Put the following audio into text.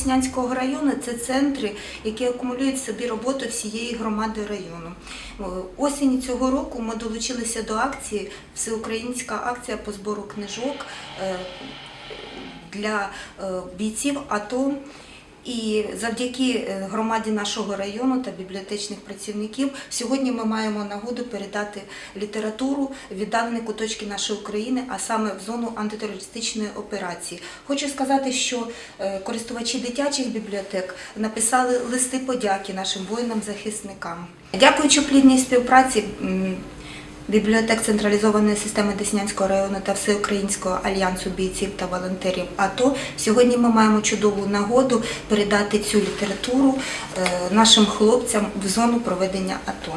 Деснянського району це центри, які акумулюють в собі роботу всієї громади району. Осінь цього року ми долучилися до акції Всеукраїнська акція по збору книжок е, для е, бійців АТО. І завдяки е, громаді нашого району та бібліотечних працівників сьогодні ми маємо нагоду передати літературу віддалені куточки нашої України, а саме в зону антитерористичної операції. Хочу сказати, що е, користувачі дитячих бібліотек написали листи подяки нашим воїнам-захисникам. Дякуючи плідній співпраці. Бібліотек централізованої системи Деснянського району та Всеукраїнського альянсу бійців та волонтерів АТО. Сьогодні ми маємо чудову нагоду передати цю літературу е, нашим хлопцям в зону проведення АТО.